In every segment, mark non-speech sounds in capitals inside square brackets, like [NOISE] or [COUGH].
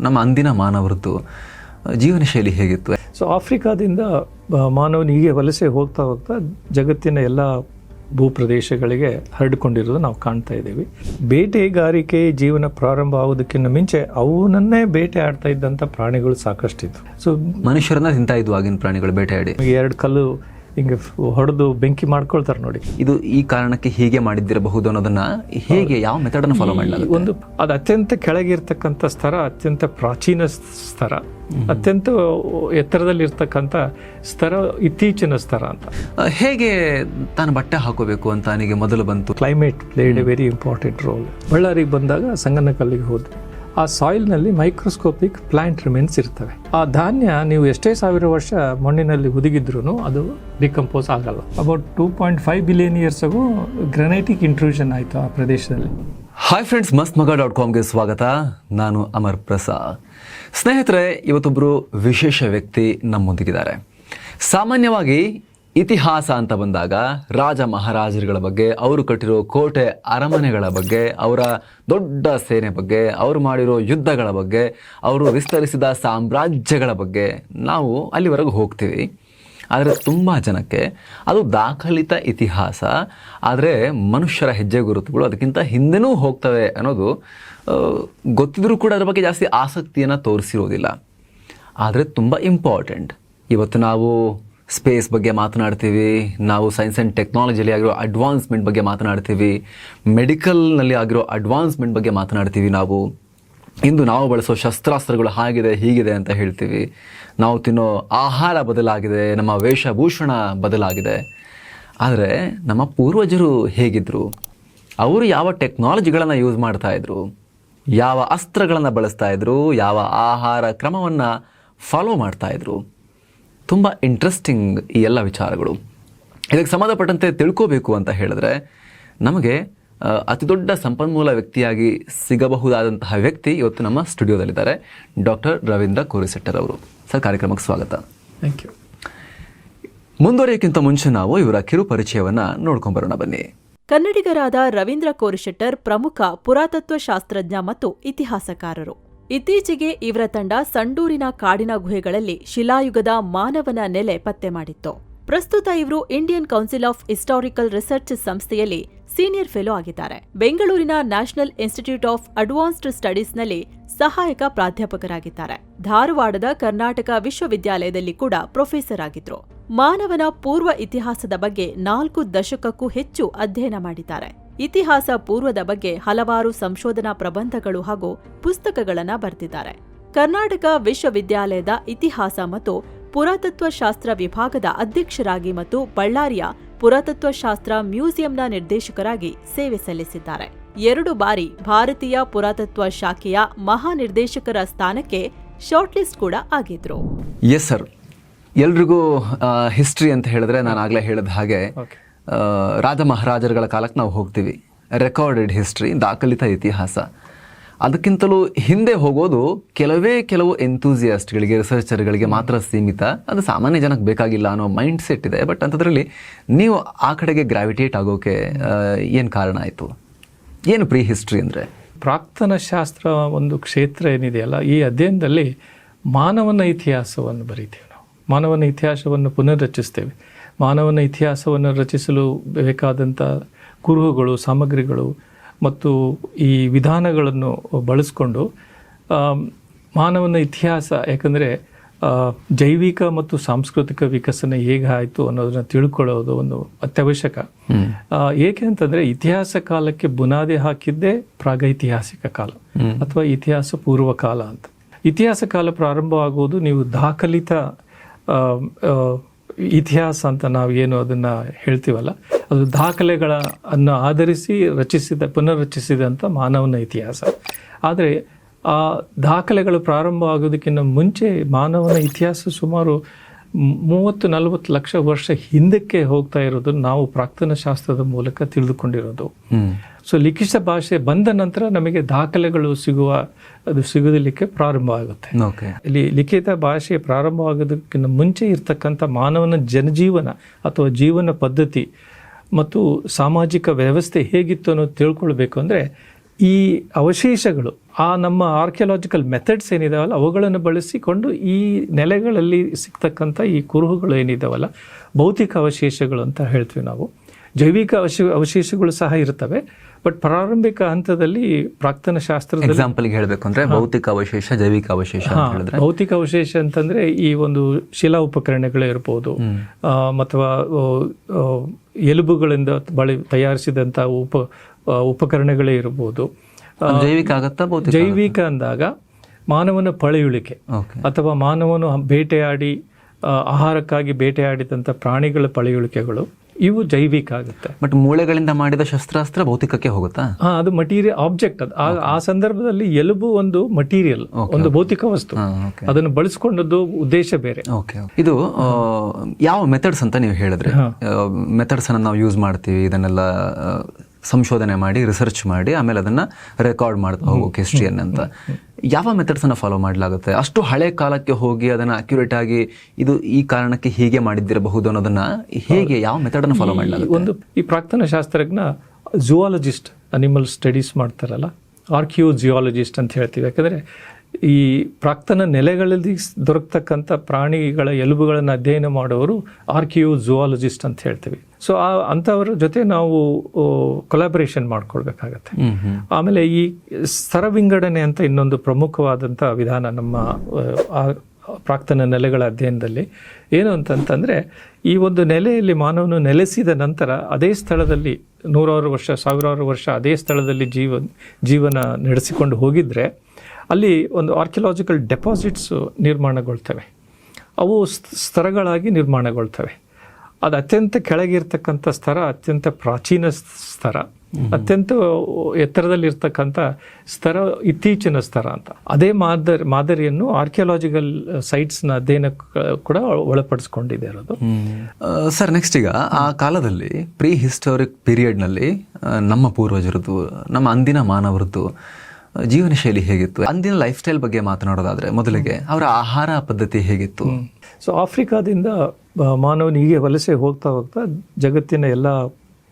ನಮ್ಮ ಅಂದಿನ ಮಾನವರದ್ದು ಜೀವನ ಶೈಲಿ ಹೇಗಿತ್ತು? ಸೊ ಆಫ್ರಿಕಾದಿಂದ ಮಾನವನ ಹೀಗೆ ವಲಸೆ ಹೋಗ್ತಾ ಹೋಗ್ತಾ ಜಗತ್ತಿನ ಎಲ್ಲ ಭೂಪ್ರದೇಶಗಳಿಗೆ ಹರಡಿಕೊಂಡಿರೋದು ನಾವು ಕಾಣ್ತಾ ಇದ್ದೀವಿ. ಬೇಟೆಗಾರಿಕೆ ಜೀವನ ಪ್ರಾರಂಭ ಆಗೋದಕ್ಕಿಂತ ಮುಂಚೆ ಅವನನ್ನೇ ಬೇಟೆ ಆಡ್ತಾ ಇದ್ದಂಥ ಪ್ರಾಣಿಗಳು ಸಾಕಷ್ಟಿತ್ತು. ಸೊ ಮನುಷ್ಯರನ್ನ ತಿಂತಾ ಇದ್ವು ಆಗಿನ ಪ್ರಾಣಿಗಳು ಬೇಟೆಯಾಡಿ ಎರಡು ಕಲ್ಲು ಹಿಂಗೆ ಹೊಡೆದು ಬೆಂಕಿ ಮಾಡ್ಕೊಳ್ತಾರೆ ನೋಡಿ. ಇದು ಈ ಕಾರಣಕ್ಕೆ ಹೀಗೆ ಮಾಡಿದ್ದಿರಬಹುದು ಅನ್ನೋದನ್ನ ಹೇಗೆ ಯಾವ ಮೆಥಡ್ ಅನ್ನು ಫಾಲೋ ಮಾಡಲಾಗುತ್ತೆ? ಒಂದು ಅದು ಅತ್ಯಂತ ಕೆಳಗಿರ್ತಕ್ಕಂಥ ಸ್ತರ ಅತ್ಯಂತ ಪ್ರಾಚೀನ ಸ್ತರ ಅತ್ಯಂತ ಎತ್ತರದಲ್ಲಿರ್ತಕ್ಕಂಥ ಸ್ತರ ಇತ್ತೀಚಿನ ಸ್ತರ ಅಂತ. ಹೇಗೆ ತಾನು ಬಟ್ಟೆ ಹಾಕೋಬೇಕು ಅಂತ ನನಗೆ ಮೊದಲು ಬಂತು? Climate played a very important role ಬಳ್ಳಾರಿಗೆ ಬಂದಾಗ ಸಂಗನಕಲ್ಲಿಗೆ ಹೋದ್ವಿ. ಆ ಸಾಯಿಲ್ನಲ್ಲಿ ಮೈಕ್ರೋಸ್ಕೋಪಿಕ್ ಪ್ಲಾಂಟ್ ರಿಮೇನ್ಸ್ ಇರ್ತವೆ. ಆ ಧಾನ್ಯ ನೀವು ಎಷ್ಟೇ ಸಾವಿರ ವರ್ಷ ಮಣ್ಣಿನಲ್ಲಿ ಹುದುಗಿದ್ರೂ ಅದು ಡಿಕಂಪೋಸ್ ಆಗಲ್ಲ. About two point five billion ಇಯರ್ಸ್ಗೂ granitic intrusion ಆಯಿತು ಆ ಪ್ರದೇಶದಲ್ಲಿ. ಹಾಯ್ ಫ್ರೆಂಡ್ಸ್ ಮಸ್ತ್ ಮಗ ಡಾಟ್ ಕಾಮ್ಗೆ ಸ್ವಾಗತ. ನಾನು ಅಮರ್ ಪ್ರಸಾದ್. ಸ್ನೇಹಿತರೆ ಇವತ್ತೊಬ್ಬರು ವಿಶೇಷ ವ್ಯಕ್ತಿ ನಮ್ಮೊಂದಿಗಿದ್ದಾರೆ. ಸಾಮಾನ್ಯವಾಗಿ ಇತಿಹಾಸ ಅಂತ ಬಂದಾಗ ರಾಜ ಮಹಾರಾಜರುಗಳ ಬಗ್ಗೆ, ಅವರು ಕಟ್ಟಿರೋ ಕೋಟೆ ಅರಮನೆಗಳ ಬಗ್ಗೆ, ಅವರ ದೊಡ್ಡ ಸೇನೆ ಬಗ್ಗೆ, ಅವರು ಮಾಡಿರೋ ಯುದ್ಧಗಳ ಬಗ್ಗೆ, ಅವರು ವಿಸ್ತರಿಸಿದ ಸಾಮ್ರಾಜ್ಯಗಳ ಬಗ್ಗೆ ನಾವು ಅಲ್ಲಿವರೆಗೂ ಹೋಗ್ತೀವಿ. ಆದರೆ ತುಂಬ ಜನಕ್ಕೆ ಅದು ದಾಖಲಿತ ಇತಿಹಾಸ, ಆದರೆ ಮನುಷ್ಯರ ಹೆಜ್ಜೆ ಗುರುತುಗಳು ಅದಕ್ಕಿಂತ ಹಿಂದೆನೂ ಹೋಗ್ತವೆ ಅನ್ನೋದು ಗೊತ್ತಿದ್ರೂ ಕೂಡ ಅದರ ಬಗ್ಗೆ ಜಾಸ್ತಿ ಆಸಕ್ತಿಯನ್ನು ತೋರಿಸಿರೋದಿಲ್ಲ. ಆದರೆ ತುಂಬ ಇಂಪಾರ್ಟೆಂಟ್ ಇವತ್ತು ನಾವು ಸ್ಪೇಸ್ ಬಗ್ಗೆ ಮಾತನಾಡ್ತೀವಿ. ನಾವು ಸೈನ್ಸ್ ಆ್ಯಂಡ್ ಟೆಕ್ನಾಲಜಿಯಲ್ಲಿ ಆಗಿರೋ ಅಡ್ವಾನ್ಸ್ಮೆಂಟ್ ಬಗ್ಗೆ ಮಾತನಾಡ್ತೀವಿ. ಮೆಡಿಕಲ್ನಲ್ಲಿ ಆಗಿರೋ ಅಡ್ವಾನ್ಸ್ಮೆಂಟ್ ಬಗ್ಗೆ ಮಾತನಾಡ್ತೀವಿ ನಾವು. ಇಂದು ನಾವು ಬಳಸೋ ಶಸ್ತ್ರಾಸ್ತ್ರಗಳು ಹಾಗಿದೆ, ಹೀಗಿದೆ ಅಂತ ಹೇಳ್ತೀವಿ. ನಾವು ತಿನ್ನೋ ಆಹಾರ ಬದಲಾಗಿದೆ, ನಮ್ಮ ವೇಷಭೂಷಣ ಬದಲಾಗಿದೆ. ಆದರೆ ನಮ್ಮ ಪೂರ್ವಜರು ಹೇಗಿದ್ದರು ಅವರು ಯಾವ ಟೆಕ್ನಾಲಜಿಗಳನ್ನು ಯೂಸ್ ಮಾಡ್ತಾಯಿದ್ರು ಯಾವ ಅಸ್ತ್ರಗಳನ್ನು ಬಳಸ್ತಾಯಿದ್ರು ಯಾವ ಆಹಾರ ಕ್ರಮವನ್ನು ಫಾಲೋ ಮಾಡ್ತಾ ಇದ್ರು? ತುಂಬ ಇಂಟ್ರೆಸ್ಟಿಂಗ್ ಈ ಎಲ್ಲ ವಿಚಾರಗಳು. ಇದಕ್ಕೆ ಸಂಬಂಧಪಟ್ಟಂತೆ ತಿಳ್ಕೋಬೇಕು ಅಂತ ಹೇಳಿದ್ರೆ ನಮಗೆ ಅತಿ ದೊಡ್ಡ ಸಂಪನ್ಮೂಲ ವ್ಯಕ್ತಿಯಾಗಿ ಸಿಗಬಹುದಾದಂತಹ ವ್ಯಕ್ತಿ ಇವತ್ತು ನಮ್ಮ ಸ್ಟುಡಿಯೋದಲ್ಲಿದ್ದಾರೆ ಡಾಕ್ಟರ್ ರವೀಂದ್ರ ಕೋರಿಸೆಟ್ಟರ್ ಅವರು. ಸರ್ ಕಾರ್ಯಕ್ರಮಕ್ಕೆ ಸ್ವಾಗತ. ಥ್ಯಾಂಕ್ ಯು ಮುಂದುವರಿಯೋಕ್ಕಿಂತ ಮುಂಚೆ ನಾವು ಇವರ ಕಿರು ಪರಿಚಯವನ್ನ ನೋಡ್ಕೊಂಬರೋಣ ಬನ್ನಿ. ಕನ್ನಡಿಗರಾದ ರವೀಂದ್ರ ಕೋರಿಶೆಟ್ಟರ್ ಪ್ರಮುಖ ಪುರಾತತ್ವ ಶಾಸ್ತ್ರಜ್ಞ ಮತ್ತು ಇತಿಹಾಸಕಾರರು. ಇತ್ತೀಚೆಗೆ ಇವರ ತಂಡ ಸಂಡೂರಿನ ಕಾಡಿನ ಗುಹೆಗಳಲ್ಲಿ ಶಿಲಾಯುಗದ ಮಾನವನ ನೆಲೆ ಪತ್ತೆ ಮಾಡಿತ್ತು. ಪ್ರಸ್ತುತ ಇವರು Indian council of historical research ಸಂಸ್ಥೆಯಲ್ಲಿ ಸೀನಿಯರ್ ಫೆಲೋ ಆಗಿದ್ದಾರೆ. ಬೆಂಗಳೂರಿನ ನ್ಯಾಷನಲ್ ಇನ್ಸ್ಟಿಟ್ಯೂಟ್ ಆಫ್ ಅಡ್ವಾನ್ಸ್ಡ್ ಸ್ಟಡೀಸ್ನಲ್ಲಿ ಸಹಾಯಕ ಪ್ರಾಧ್ಯಾಪಕರಾಗಿದ್ದಾರೆ. ಧಾರವಾಡದ ಕರ್ನಾಟಕ ವಿಶ್ವವಿದ್ಯಾಲಯದಲ್ಲಿ ಕೂಡ ಪ್ರೊಫೆಸರ್ ಆಗಿದ್ರು. ಮಾನವನ ಪೂರ್ವ ಇತಿಹಾಸದ ಬಗ್ಗೆ ನಾಲ್ಕು ದಶಕಕ್ಕೂ ಹೆಚ್ಚು ಅಧ್ಯಯನ ಮಾಡಿದ್ದಾರೆ. ಇತಿಹಾಸ ಪೂರ್ವದ ಬಗ್ಗೆ ಹಲವಾರು ಸಂಶೋಧನಾ ಪ್ರಬಂಧಗಳು ಹಾಗೂ ಪುಸ್ತಕಗಳನ್ನು ಬರೆದಿದ್ದಾರೆ. ಕರ್ನಾಟಕ ವಿಶ್ವವಿದ್ಯಾಲಯದ ಇತಿಹಾಸ ಮತ್ತು ಪುರಾತತ್ವ ಶಾಸ್ತ್ರ ವಿಭಾಗದ ಅಧ್ಯಕ್ಷರಾಗಿ ಮತ್ತು ಬಳ್ಳಾರಿಯ ಪುರಾತತ್ವ ಶಾಸ್ತ್ರ ಮ್ಯೂಸಿಯಂನ ನಿರ್ದೇಶಕರಾಗಿ ಸೇವೆ ಸಲ್ಲಿಸಿದ್ದಾರೆ. ಎರಡು ಬಾರಿ ಭಾರತೀಯ ಪುರಾತತ್ವ ಶಾಖೆಯ ಮಹಾನಿರ್ದೇಶಕರ ಸ್ಥಾನಕ್ಕೆ ಶಾರ್ಟ್ಲಿಸ್ಟ್ ಕೂಡ ಆಗಿದ್ರು. ಎಸ್ ಸರ್ ಎಲ್ರಿಗೂ ಹಿಸ್ಟ್ರಿ ಅಂತ ಹೇಳಿದ್ರೆ ನಾನು ಆಗಲೇ ಹೇಳಿದ ಹಾಗೆ ರಾಜ ಮಹಾರಾಜರುಗಳ ಕಾಲಕ್ಕೆ ನಾವು ಹೋಗ್ತೀವಿ. ರೆಕಾರ್ಡೆಡ್ ಹಿಸ್ಟ್ರಿ ದಾಖಲಿತ ಇತಿಹಾಸ. ಅದಕ್ಕಿಂತಲೂ ಹಿಂದೆ ಹೋಗೋದು ಕೆಲವೇ ಕೆಲವು ಎಂತೂಸಿಯಾಸ್ಟ್ಗಳಿಗೆ ರಿಸರ್ಚರ್ಗಳಿಗೆ ಮಾತ್ರ ಸೀಮಿತ. ಅದು ಸಾಮಾನ್ಯ ಜನಕ್ಕೆ ಬೇಕಾಗಿಲ್ಲ ಅನ್ನೋ ಮೈಂಡ್ ಸೆಟ್ ಇದೆ. ಬಟ್ ಅಂಥದ್ರಲ್ಲಿ ನೀವು ಆ ಕಡೆಗೆ ಗ್ರಾವಿಟೇಟ್ ಆಗೋಕೆ ಏನು ಕಾರಣ ಆಯಿತು? ಏನು ಪ್ರೀ ಹಿಸ್ಟ್ರಿ ಅಂದರೆ? ಪ್ರಾಕ್ತನ ಶಾಸ್ತ್ರ ಒಂದು ಕ್ಷೇತ್ರ ಏನಿದೆಯಲ್ಲ ಈ ಅಧ್ಯಯನದಲ್ಲಿ ಮಾನವನ ಇತಿಹಾಸವನ್ನು ಬರೀತೀವಿ ನಾವು. ಮಾನವನ ಇತಿಹಾಸವನ್ನು ಪುನರ್ರಚಿಸ್ತೇವೆ. ಮಾನವನ ಇತಿಹಾಸವನ್ನು ರಚಿಸಲು ಬೇಕಾದಂಥ ಕುರುಹುಗಳು ಸಾಮಗ್ರಿಗಳು ಮತ್ತು ಈ ವಿಧಾನಗಳನ್ನು ಬಳಸ್ಕೊಂಡು ಮಾನವನ ಇತಿಹಾಸ ಯಾಕಂದರೆ ಜೈವಿಕ ಮತ್ತು ಸಾಂಸ್ಕೃತಿಕ ವಿಕಸನ ಹೇಗೆ ಆಯಿತು ಅನ್ನೋದನ್ನ ತಿಳ್ಕೊಳ್ಳೋದು ಒಂದು ಅತ್ಯವಶ್ಯಕ. ಏಕೆ ಅಂತಂದ್ರೆ ಇತಿಹಾಸ ಕಾಲಕ್ಕೆ ಬುನಾದಿ ಹಾಕಿದ್ದೇ ಪ್ರಾಗೈತಿಹಾಸಿಕ ಕಾಲ ಅಥವಾ ಇತಿಹಾಸ ಪೂರ್ವ ಕಾಲ ಅಂತ. ಇತಿಹಾಸ ಕಾಲ ಪ್ರಾರಂಭವಾಗುವುದು ನೀವು ದಾಖಲಿತ ಇತಿಹಾಸ ಅಂತ ನಾವು ಏನು ಅದನ್ನ ಹೇಳ್ತೀವಲ್ಲ, ಅದು ದಾಖಲೆಗಳ ಅನ್ನು ಆಧರಿಸಿ ರಚಿಸಿದ ಪುನರ್ರಚಿಸಿದಂಥ ಮಾನವನ ಇತಿಹಾಸ. ಆದರೆ ಆ ದಾಖಲೆಗಳು ಪ್ರಾರಂಭ ಆಗೋದಕ್ಕಿಂತ ಮುಂಚೆ ಮಾನವನ ಇತಿಹಾಸ ಸುಮಾರು ಮೂವತ್ತು, ನಲವತ್ತು ಲಕ್ಷ ವರ್ಷ ಹಿಂದಕ್ಕೆ ಹೋಗ್ತಾ ಇರೋದು ನಾವು ಪ್ರಾಕ್ತನ ಶಾಸ್ತ್ರದ ಮೂಲಕ ತಿಳಿದುಕೊಂಡಿರೋದು. ಸೊ ಲಿಖಿತ ಭಾಷೆ ಬಂದ ನಂತರ ನಮಗೆ ದಾಖಲೆಗಳು ಸಿಗುವ ಅದು ಸಿಗೋದಲಿಕ್ಕೆ ಪ್ರಾರಂಭ ಆಗುತ್ತೆ. ಓಕೆ ಇಲ್ಲಿ ಲಿಖಿತ ಭಾಷೆ ಪ್ರಾರಂಭವಾಗೋದಕ್ಕಿಂತ ಮುಂಚೆ ಇರ್ತಕ್ಕಂಥ ಮಾನವನ ಜನಜೀವನ ಅಥವಾ ಜೀವನ ಪದ್ಧತಿ ಮತ್ತು ಸಾಮಾಜಿಕ ವ್ಯವಸ್ಥೆ ಹೇಗಿತ್ತು ಅನ್ನೋದು ತಿಳ್ಕೊಳ್ಬೇಕು ಅಂದರೆ ಈ ಅವಶೇಷಗಳು ಆ ನಮ್ಮ ಆರ್ಕಿಯಾಲಜಿಕಲ್ ಮೆಥಡ್ಸ್ ಏನಿದಾವಲ್ಲ ಅವುಗಳನ್ನು ಬಳಸಿಕೊಂಡು ಈ ನೆಲೆಗಳಲ್ಲಿ ಸಿಗ್ತಕ್ಕಂಥ ಈ ಕುರುಹುಗಳು ಏನಿದಾವಲ್ಲ ಭೌತಿಕ ಅವಶೇಷಗಳು ಅಂತ ಹೇಳ್ತೀವಿ ನಾವು. ಜೈವಿಕ ಅವಶ ಅವಶೇಷಗಳು ಸಹ ಇರ್ತವೆ ಬಟ್ ಪ್ರಾರಂಭಿಕ ಹಂತದಲ್ಲಿ ಪ್ರಾಕ್ತನ ಶಾಸ್ತ್ರದಲ್ಲಿ ಎಕ್ಸಾಂಪಲ್ಗೆ ಹೇಳಬೇಕು ಅಂದ್ರೆ ಭೌತಿಕ ಅವಶೇಷ ಜೈವಿಕ ಅವಶೇಷ ಭೌತಿಕ ಅವಶೇಷ ಅಂತಂದ್ರೆ ಈ ಒಂದು ಶಿಲಾ ಉಪಕರಣಗಳು ಇರ್ಬೋದು. ಆ, ಅಥವಾ ಎಲುಬುಗಳಿಂದ ಬಳಿ ತಯಾರಿಸಿದಂಥ ಉಪ ಉಪಕರಣಗಳೇ ಇರ್ಬೋದು. ಜೈವಿಕ ಆಗತ್ತಾ ಜೈವಿಕ ಅಂದಾಗ ಮಾನವನ ಪಳೆಯುಳಿಕೆ ಅಥವಾ ಮಾನವನು ಬೇಟೆಯಾಡಿ ಆಹಾರಕ್ಕಾಗಿ ಬೇಟೆಯಾಡಿದಂಥ ಪ್ರಾಣಿಗಳ ಪಳೆಯುಳಿಕೆಗಳು ಇವು ಜೈವಿಕ ಆಗುತ್ತೆ ಬಟ್ ಮೂಳೆಗಳಿಂದ ಮಾಡಿದ ಶಸ್ತ್ರಾಸ್ತ್ರ ಭೌತಿಕಕ್ಕೆ ಹೋಗುತ್ತಾ? ಹಾ ಅದು ಮಟೀರಿಯಲ್ ಆಬ್ಜೆಕ್ಟ್ ಅದು. ಆ- ಸಂದರ್ಭದಲ್ಲಿ ಎಲುಬು ಒಂದು ಮಟೀರಿಯಲ್ ಒಂದು ಭೌತಿಕ ವಸ್ತು. ಅದನ್ನು ಬಳಸ್ಕೊಂಡದ್ದು ಉದ್ದೇಶ ಬೇರೆ. ಓಕೆ ಇದು ಯಾವ ಮೆಥಡ್ಸ್ ಅಂತ ನೀವು ಹೇಳಿದ್ರೆ? ಮೆಥಡ್ಸ್ ಅನ್ನ ನಾವು ಯೂಸ್ ಮಾಡ್ತೀವಿ ಇದನ್ನೆಲ್ಲ ಸಂಶೋಧನೆ ಮಾಡಿ ರಿಸರ್ಚ್ ಮಾಡಿ ಆಮೇಲೆ ಅದನ್ನ ರೆಕಾರ್ಡ್ ಮಾಡ್ತಾ ಹೋಗೋಕೆ ಹಿಸ್ಟ್ರಿಯನ್ನು ಅಂತ. ಯಾವ ಮೆಥಡ್ಸನ್ನು ಅನ್ನ ಫಾಲೋ ಮಾಡಲಾಗುತ್ತೆ? ಅಷ್ಟು ಹಳೆ ಕಾಲಕ್ಕೆ ಹೋಗಿ ಅದನ್ನು ಅಕ್ಯುರೇಟ್ ಆಗಿ ಇದು ಈ ಕಾರಣಕ್ಕೆ ಹೀಗೆ ಮಾಡಿದ್ದಿರಬಹುದು ಅನ್ನೋದನ್ನು ಹೇಗೆ ಯಾವ ಮೆಥಡನ್ನು ಫಾಲೋ ಮಾಡಲಾಗುತ್ತೆ? ಒಂದು ಈ ಪ್ರಾಕ್ತನ ಶಾಸ್ತ್ರಜ್ಞ ಝುವಾಲಜಿಸ್ಟ್ ಅನಿಮಲ್ ಸ್ಟಡೀಸ್ ಮಾಡ್ತಾರಲ್ಲ ಆರ್ಕಿಯೋ ಜಿಯಾಲಜಿಸ್ಟ್ ಅಂತ ಹೇಳ್ತೀವಿ. ಯಾಕಂದರೆ ಈ ಪ್ರಾಕ್ತನ ನೆಲೆಗಳಲ್ಲಿ ದೊರಕ್ತಕ್ಕಂಥ ಪ್ರಾಣಿಗಳ ಎಲುಬುಗಳನ್ನು ಅಧ್ಯಯನ ಮಾಡೋರು ಆರ್ಕಿಯೋ ಜುವಾಲಜಿಸ್ಟ್ ಅಂತ ಹೇಳ್ತೀವಿ. ಸೊ ಆ ಅಂಥವ್ರ ಜೊತೆ ನಾವು ಕೊಲಾಬರೇಷನ್ ಮಾಡ್ಕೊಳ್ಬೇಕಾಗತ್ತೆ. ಆಮೇಲೆ ಈ ಸ್ತರ ವಿಂಗಡಣೆ ಅಂತ ಇನ್ನೊಂದು ಪ್ರಮುಖವಾದಂಥ ವಿಧಾನ ನಮ್ಮ ಪ್ರಾಕ್ತನ ನೆಲೆಗಳ ಅಧ್ಯಯನದಲ್ಲಿ. ಏನು ಅಂತಂತಂದರೆ ಈ ಒಂದು ನೆಲೆಯಲ್ಲಿ ಮಾನವನು ನೆಲೆಸಿದ ನಂತರ ಅದೇ ಸ್ಥಳದಲ್ಲಿ ನೂರಾರು ವರ್ಷ ಸಾವಿರಾರು ವರ್ಷ ಅದೇ ಸ್ಥಳದಲ್ಲಿ ಜೀವ ಜೀವನ ನಡೆಸಿಕೊಂಡು ಹೋಗಿದ್ರೆ ಅಲ್ಲಿ ಒಂದು ಆರ್ಕಿಯಾಲಜಿಕಲ್ ಡೆಪಾಸಿಟ್ಸು ನಿರ್ಮಾಣಗೊಳ್ತವೆ. ಅವು ಸ್ತರಗಳಾಗಿ ನಿರ್ಮಾಣಗೊಳ್ತವೆ. ಅದು ಅತ್ಯಂತ ಕೆಳಗಿರ್ತಕ್ಕಂಥ ಸ್ತರ ಅತ್ಯಂತ ಪ್ರಾಚೀನ ಸ್ತರ ಅತ್ಯಂತ ಎತ್ತರದಲ್ಲಿರ್ತಕ್ಕಂಥ ಸ್ತರ ಇತ್ತೀಚಿನ ಸ್ತರ ಅಂತ. ಅದೇ ಮಾದರಿ ಮಾದರಿಯನ್ನು ಆರ್ಕಿಯಾಲಜಿಕಲ್ ಸೈಟ್ಸ್ನ ಅಧ್ಯಯನ ಕೂಡ ಒಳಪಡಿಸ್ಕೊಂಡಿದೆ ಇರೋದು. ಸರ್ ನೆಕ್ಸ್ಟ್ ಈಗ ಆ ಕಾಲದಲ್ಲಿ ಪ್ರೀ ಹಿಸ್ಟೋರಿಕ್ ಪೀರಿಯಡ್ನಲ್ಲಿ ನಮ್ಮ ಪೂರ್ವಜರದ್ದು ನಮ್ಮ ಅಂದಿನ ಮಾನವರದ್ದು ಜೀವನ ಶೈಲಿ ಹೇಗಿತ್ತು? ಅಂದಿನ ಲೈಫ್ ಸ್ಟೈಲ್ ಬಗ್ಗೆ ಮಾತನಾಡೋದಾದ್ರೆ ಮೊದಲಿಗೆ ಅವರ ಆಹಾರ ಪದ್ಧತಿ ಹೇಗಿತ್ತು? ಸೊ ಆಫ್ರಿಕಾದಿಂದ ಮಾನವನು ಹೀಗೆ ವಲಸೆ ಹೋಗ್ತಾ ಹೋಗ್ತಾ ಜಗತ್ತಿನ ಎಲ್ಲ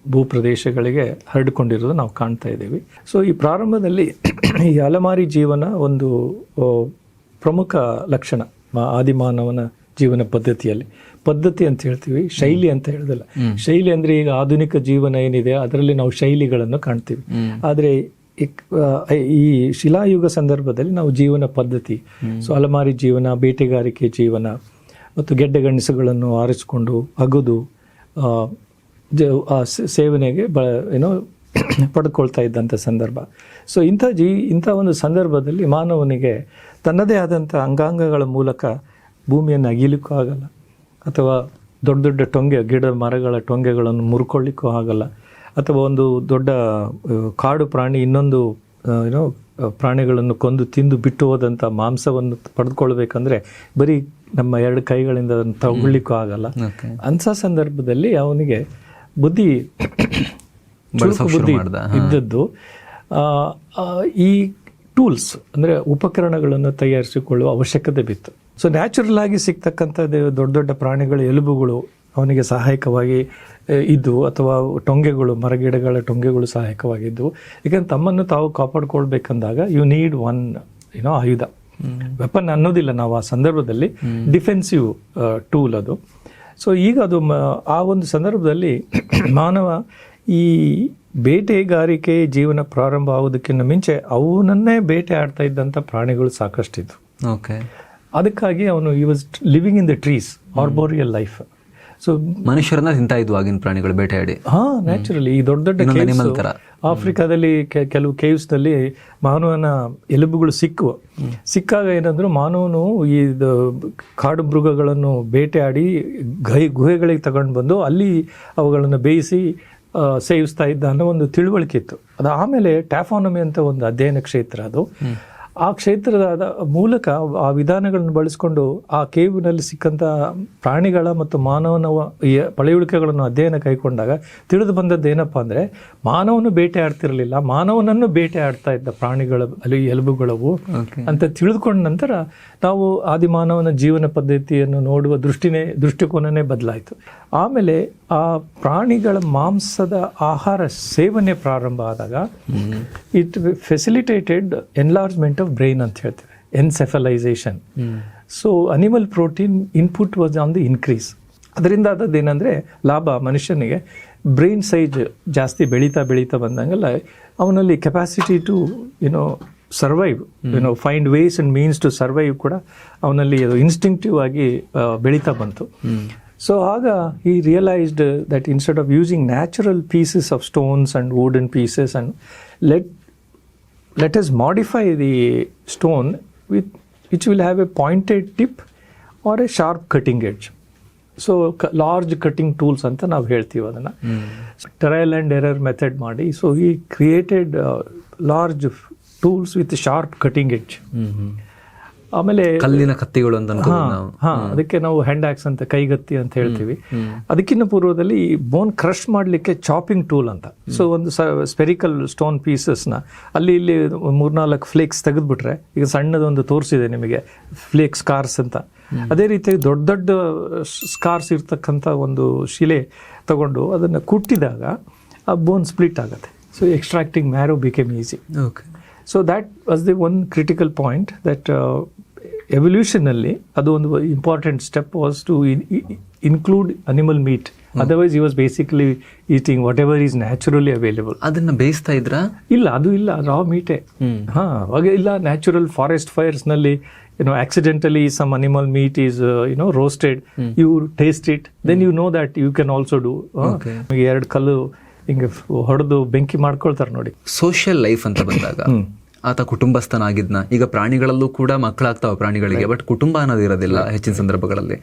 ಭೂಪ್ರದೇಶಗಳಿಗೆ ಹರಡಿಕೊಂಡಿರೋದು ನಾವು ಕಾಣ್ತಾ ಇದ್ದೀವಿ. ಸೊ ಈ ಪ್ರಾರಂಭದಲ್ಲಿ [CLEARS THROAT] ಈ ಅಲೆಮಾರಿ ಜೀವನ ಒಂದು ಪ್ರಮುಖ ಲಕ್ಷಣ ಆದಿಮಾನವನ ಜೀವನ ಪದ್ಧತಿಯಲ್ಲಿ. ಪದ್ಧತಿ ಅಂತ ಹೇಳ್ತೀವಿ ಶೈಲಿ ಅಂತ ಹೇಳೋದಿಲ್ಲ. ಶೈಲಿ ಅಂದರೆ ಈಗ ಆಧುನಿಕ ಜೀವನ ಏನಿದೆ ಅದರಲ್ಲಿ ನಾವು ಶೈಲಿಗಳನ್ನು ಕಾಣ್ತೀವಿ. ಆದರೆ ಈ ಶಿಲಾಯುಗ ಸಂದರ್ಭದಲ್ಲಿ ನಾವು ಜೀವನ ಪದ್ಧತಿ ಸೊ ಅಲಮಾರಿ ಜೀವನ ಬೇಟೆಗಾರಿಕೆ ಜೀವನ ಮತ್ತು ಗೆಡ್ಡೆ ಗಣಿಸುಗಳನ್ನು ಆರಿಸಿಕೊಂಡು ಅಗದು ಸೇವನೆಗೆ ಬ, ಏನೋ [CLEARS THROAT] ಪಡ್ಕೊಳ್ತಾ ಇದ್ದಂಥ ಸಂದರ್ಭ. ಸೊ ಇಂಥ ಜೀ, ಇಂಥ ಒಂದು ಸಂದರ್ಭದಲ್ಲಿ ಮಾನವನಿಗೆ ತನ್ನದೇ ಆದಂಥ ಅಂಗಾಂಗಗಳ ಮೂಲಕ ಭೂಮಿಯನ್ನು ಅಗಿಲಿಕ್ಕೂ ಆಗಲ್ಲ. ಅಥವಾ ದೊಡ್ಡ ದೊಡ್ಡ ಟೊಂಗೆ, ಗಿಡ, ಮರಗಳ ಟೊಂಗೆಗಳನ್ನು ಮುರ್ಕೊಳ್ಳಿಕ್ಕೂ ಆಗಲ್ಲ. ಅಥವಾ ಒಂದು ದೊಡ್ಡ ಕಾಡು ಪ್ರಾಣಿ ಇನ್ನೊಂದು ಏನೋ ಪ್ರಾಣಿಗಳನ್ನು ಕೊಂದು ತಿಂದು ಬಿಟ್ಟು ಹೋದಂಥ ಮಾಂಸವನ್ನು ಪಡೆದುಕೊಳ್ಬೇಕಂದ್ರೆ ಬರೀ ನಮ್ಮ ಎರಡು ಕೈಗಳಿಂದ ಅದನ್ನು ತಗೊಳ್ಳಿಕ್ಕೂ ಆಗಲ್ಲ. ಅಂಥ ಸಂದರ್ಭದಲ್ಲಿ ಅವನಿಗೆ ಬುದ್ಧಿ ಬುದ್ಧಿ ಇದ್ದದ್ದು. ಈ ಟೂಲ್ಸ್ ಅಂದರೆ ಉಪಕರಣಗಳನ್ನು ತಯಾರಿಸಿಕೊಳ್ಳುವ ಅವಶ್ಯಕತೆ ಬಿತ್ತು. ಸೊ ನ್ಯಾಚುರಲ್ ಆಗಿ ಸಿಗ್ತಕ್ಕಂಥ ದೊಡ್ಡ ದೊಡ್ಡ ಪ್ರಾಣಿಗಳ ಎಲುಬುಗಳು ಅವನಿಗೆ ಸಹಾಯಕವಾಗಿ ಇದ್ದವು ಅಥವಾ ಟೊಂಗೆಗಳು ಮರಗಿಡಗಳ ಟೊಂಗೆಗಳು ಸಹಾಯಕವಾಗಿದ್ದವು ಯಾಕಂದ್ರೆ ತಮ್ಮನ್ನು ತಾವು ಕಾಪಾಡ್ಕೊಳ್ಬೇಕಂದಾಗ ಯು ನೀಡ್ ಒನ್ ಏನೋ ಆಯುಧ. ವೆಪನ್ ಅನ್ನೋದಿಲ್ಲ ನಾವು ಆ ಸಂದರ್ಭದಲ್ಲಿ. ಡಿಫೆನ್ಸಿವ್ ಟೂಲ್ ಅದು. ಸೊ ಈಗ ಅದು ಆ ಒಂದು ಸಂದರ್ಭದಲ್ಲಿ [CLEARS THROAT] ಮಾನವ ಈ ಬೇಟೆಗಾರಿಕೆ ಜೀವನ ಪ್ರಾರಂಭ ಆಗೋದಕ್ಕಿಂತ ಮುಂಚೆ ಅವನನ್ನೇ ಬೇಟೆ ಆಡ್ತಾ ಇದ್ದಂಥ ಪ್ರಾಣಿಗಳು ಸಾಕಷ್ಟಿದ್ವು. ಓಕೆ ಅದಕ್ಕಾಗಿ ಅವನು ಈ was living in the trees arboreal life so ಮನುಷ್ಯರನ್ನ ತಿಂತಾ ಇದ್ವು ಆಗಿನ ಪ್ರಾಣಿಗಳು ಬೇಟೆಯಾಡಿ ಹಾ ನ್ಯಾಚುರಲಿ ಈ ದೊಡ್ಡ ದೊಡ್ಡ ಅನಿಮಲ್ ತರ. ಆಫ್ರಿಕಾದಲ್ಲಿ ಕೆಲವು ಕೇವ್ಸ್ ಕೇವ್ಸ್ನಲ್ಲಿ ಮಾನವನ ಎಲುಬುಗಳು ಸಿಕ್ಕುವ ಸಿಕ್ಕಾಗ ಏನಂದ್ರು ಮಾನವನು ಈ ಕಾಡು ಮೃಗಗಳನ್ನು ಬೇಟೆಯಾಡಿ ಗೈ ಗುಹೆಗಳಿಗೆ ತಗೊಂಡು ಬಂದು ಅಲ್ಲಿ ಅವುಗಳನ್ನು ಬೇಯಿಸಿ ಸೇವಿಸ್ತಾ ಇದ್ದ ಅನ್ನೋ ಒಂದು ತಿಳುವಳಿಕೆ ಇತ್ತು. ಅದು ಆಮೇಲೆ ಟ್ಯಾಫಾನಮಿ ಅಂತ ಒಂದು ಅಧ್ಯಯನ ಕ್ಷೇತ್ರ ಅದು. ಆ ಕ್ಷೇತ್ರದ ಮೂಲಕ ಆ ವಿಧಾನಗಳನ್ನು ಬಳಸಿಕೊಂಡು ಆ ಕೇವಿನಲ್ಲಿ ಸಿಕ್ಕಂಥ ಪ್ರಾಣಿಗಳ ಮತ್ತು ಮಾನವನ ಪಳೆಯುಳಿಕೆಗಳನ್ನು ಅಧ್ಯಯನ ಕೈಗೊಂಡಾಗ ತಿಳಿದು ಬಂದದ್ದು ಏನಪ್ಪ ಅಂದರೆ ಮಾನವನು ಬೇಟೆ ಆಡ್ತಿರಲಿಲ್ಲ ಮಾನವನನ್ನು ಬೇಟೆ ಆಡ್ತಾ ಇದ್ದ ಪ್ರಾಣಿಗಳ ಅಲ್ಲಿ ಎಲುಬುಗಳವು ಅಂತ ತಿಳಿದುಕೊಂಡ ನಂತರ ನಾವು ಆದಿಮಾನವನ ಜೀವನ ಪದ್ಧತಿಯನ್ನು ನೋಡುವ ದೃಷ್ಟಿನೇ ದೃಷ್ಟಿಕೋನನೇ ಬದಲಾಯಿತು. ಆಮೇಲೆ ಆ ಪ್ರಾಣಿಗಳ ಮಾಂಸದ ಆಹಾರ ಸೇವನೆ ಪ್ರಾರಂಭ ಆದಾಗ it facilitated enlargement of brain ಅಂತ ಹೇಳ್ತೇವೆ. Encephalization so animal protein input was on the increase ಅದರಿಂದ ಆದದ್ದೇನೆಂದರೆ ಲಾಭ ಮನುಷ್ಯನಿಗೆ ಬ್ರೈನ್ ಸೈಜ್ ಜಾಸ್ತಿ ಬೆಳೀತಾ ಬೆಳೀತಾ ಬಂದಂಗೆಲ್ಲ ಅವನಲ್ಲಿ capacity to you know survive you know find ways and means to survive ಕೂಡ ಅವನಲ್ಲಿ ಅದು ಇನ್ಸ್ಟಿಂಕ್ಟಿವ್ ಆಗಿ ಬೆಳೀತಾ ಬಂತು. ಸೊ ಆಗ ಈ realized that instead of using natural pieces of stones and wooden pieces and let let us modify the stone with which will have a pointed tip or a sharp cutting edge so large cutting tools ಅಂತ ನಾವು ಹೇಳ್ತೀವಿ ಅದನ್ನು trial and error method ಮಾಡಿ so ಈ created large tools with sharp cutting edge ಆಮೇಲೆ ಕಲ್ಲಿನ ಕತ್ತಿಗಳು ಅಂತ ಹಾ ಅದಕ್ಕೆ ನಾವು ಹ್ಯಾಂಡ್ ಆಕ್ಸ್ ಅಂತ ಕೈಗತ್ತಿ ಅಂತ ಹೇಳ್ತೀವಿ. ಅದಕ್ಕಿಂತ ಪೂರ್ವದಲ್ಲಿ ಬೋನ್ ಕ್ರಷ್ ಮಾಡಲಿಕ್ಕೆ ಚಾಪಿಂಗ್ ಟೂಲ್ ಅಂತ. ಸೊ ಒಂದು ಸ್ಪೆರಿಕಲ್ ಸ್ಟೋನ್ ಪೀಸಸ್ನ ಅಲ್ಲಿ ಇಲ್ಲಿ ಮೂರ್ನಾಲ್ಕು ಫ್ಲೇಕ್ಸ್ ತೆಗೆದ್ಬಿಟ್ರೆ ಈಗ ಸಣ್ಣದೊಂದು ತೋರಿಸಿದೆ ನಿಮಗೆ ಫ್ಲೇಕ್ ಸ್ಕಾರ್ಸ್ ಅಂತ. ಅದೇ ರೀತಿ ದೊಡ್ಡ ದೊಡ್ಡ ಸ್ಕಾರ್ಸ್ ಇರ್ತಕ್ಕಂಥ ಒಂದು ಶಿಲೆ ತಗೊಂಡು ಅದನ್ನು ಕುಟ್ಟಿದಾಗ ಆ ಬೋನ್ ಸ್ಪ್ಲಿಟ್ ಆಗುತ್ತೆ. So extracting marrow became easy okay so that was the one critical point that ಎವಲ್ಯೂಷನಲ್ಲಿ ಅದು ಒಂದು important step was to include animal meat otherwise ಈ was basically eating whatever is naturally available ಅದನ್ನ ಬೇಯಿಸ್ತಾ ಇದ್ರ? ಇಲ್ಲ ಅದು ಇಲ್ಲ ರಾ ಮೀಟೇ ಹಾ ಅವಾಗ ಇಲ್ಲ natural forest ಫೈರ್ಸ್ನಲ್ಲಿ you know accidentally some animal meat is you know roasted you taste it then you know that you can also do ಎರಡು ಕಲ್ಲು ಹಿಂಗೆ ಹೊಡೆದು ಬೆಂಕಿ ಮಾಡ್ಕೊಳ್ತಾರೆ ನೋಡಿ. ಸೋಷಿಯಲ್ ಲೈಫ್ ಅಂತ ಬಂದಾಗ ಆತ ಕುಟುಂಬಸ್ಥನಾಗಿದ್ನ. ಈಗ ಪ್ರಾಣಿಗಳಲ್ಲೂ ಕೂಡ ಮಕ್ಕಳಾಗ್ತಾವ ಪ್ರಾಣಿಗಳಿಗೆ ಬಟ್ ಕುಟುಂಬ ಅನ್ನೋದು ಇರೋದಿಲ್ಲ ಹೆಚ್ಚಿನ ಸಂದರ್ಭಗಳಲ್ಲಿ.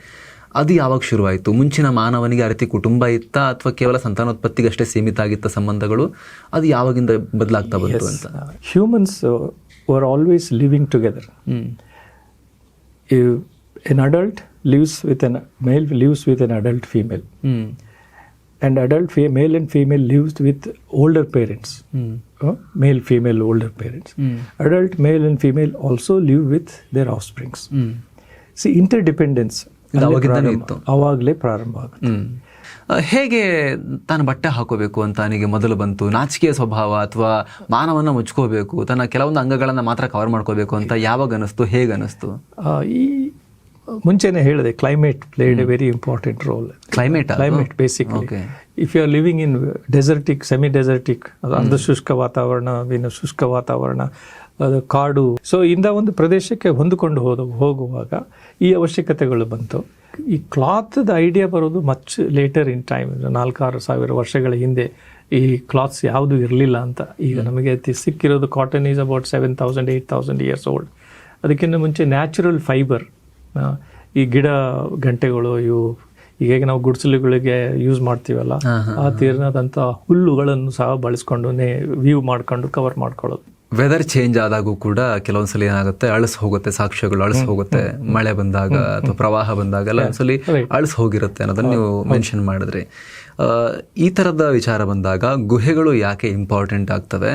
ಅದು ಯಾವಾಗ ಶುರುವಾಯಿತು? ಮುಂಚಿನ ಮಾನವನಿಗೆ ಆ ರೀತಿ ಕುಟುಂಬ ಇತ್ತ ಅಥವಾ ಕೇವಲ ಸಂತಾನೋತ್ಪತ್ತಿಗಷ್ಟೇ ಸೀಮಿತ ಆಗಿತ್ತ ಸಂಬಂಧಗಳು ಅದು ಯಾವಾಗಿಂದ ಬದಲಾಗ್ತಾ ಬಂತು ಅಂತ? Humans were always living together an adult lives with an male lives with an adult with an adult female, hmm and adult fe- male and female lives with older parents. mm. uh, male, female, older parents. mm. Adult male and female also live with their offsprings. mm. See, interdependence. ಅವಾಗಲೇ ಪ್ರಾರಂಭ ಆಗುತ್ತೆ ಹೇಗೆ ತಾನು ಬಟ್ಟೆ ಹಾಕೋಬೇಕು ಅಂತ ನನಗೆ ಮೊದಲು ಬಂತು ನಾಚಿಕೆಯ ಸ್ವಭಾವ ಅಥವಾ ಮಾನವನ್ನ ಮುಚ್ಕೋಬೇಕು ತನ್ನ ಕೆಲವೊಂದು ಅಂಗಗಳನ್ನ ಮಾತ್ರ ಕವರ್ ಮಾಡ್ಕೋಬೇಕು ಅಂತ ಯಾವಾಗ ಅನಿಸ್ತು ಹೇಗೆ ಅನಿಸ್ತು ಈ ಮುಂಚೆನೆ ಹೇಳಿದೆ climate played a very important role climate climate basic if you are living in desertic semi desertic ಅರ್ಧ ಶುಷ್ಕ ವಾತಾವರಣ ಇನ್ನು ಶುಷ್ಕ ವಾತಾವರಣ ಅದು ಕಾಡು. ಸೊ ಇಂದ ಒಂದು ಪ್ರದೇಶಕ್ಕೆ ಹೊಂದಿಕೊಂಡು ಹೋದ ಹೋಗುವಾಗ ಈ ಅವಶ್ಯಕತೆಗಳು ಬಂತು. ಈ ಕ್ಲಾತ್ದ ಐಡಿಯಾ ಬರೋದು ಮಚ್ ಲೇಟರ್ ಇನ್ ಟೈಮ್ ನಾಲ್ಕಾರು ಸಾವಿರ ವರ್ಷಗಳ ಹಿಂದೆ ಈ ಕ್ಲಾತ್ಸ್ ಯಾವುದು ಇರಲಿಲ್ಲ ಅಂತ. ಈಗ ನಮಗೆ ಸಿಕ್ಕಿರೋದು cotton is about seven thousand eight thousand years old ಅದಕ್ಕಿಂತ ಮುಂಚೆ ನ್ಯಾಚುರಲ್ ಫೈಬರ್ ಈ ಗಿಡ ಗಂಟೆಗಳು ಇವು ಈಗ ನಾವು ಗುಡಿಸಲುಗಳಿಗೆ ಯೂಸ್ ಮಾಡ್ತೀವಲ್ಲ ಆ ತೀರ್ನದಂಥ ಹುಲ್ಲುಗಳನ್ನು ಸಹ ಬಳಸ್ಕೊಂಡು ನೇ ವ್ಯೂ ಮಾಡ್ಕೊಂಡು ಕವರ್ ಮಾಡ್ಕೊಳ್ಳೋದು. ವೆದರ್ ಚೇಂಜ್ ಆದಾಗೂ ಕೂಡ ಕೆಲವೊಂದ್ಸಲ ಏನಾಗುತ್ತೆ ಅಳಸ್ ಹೋಗುತ್ತೆ ಸಾಕ್ಷ್ಯಗಳು ಅಳಸ್ ಹೋಗುತ್ತೆ. ಮಳೆ ಬಂದಾಗ ಅಥವಾ ಪ್ರವಾಹ ಬಂದಾಗ ಎಲ್ಲ ಒಂದ್ಸಲಿ ಅಳಸ್ ಹೋಗಿರುತ್ತೆ ಅನ್ನೋದನ್ನ ನೀವು ಮೆನ್ಷನ್ ಮಾಡಿದ್ರಿ. ಈ ತರದ ವಿಚಾರ ಬಂದಾಗ ಗುಹೆಗಳು ಯಾಕೆ ಇಂಪಾರ್ಟೆಂಟ್ ಆಗ್ತವೆ?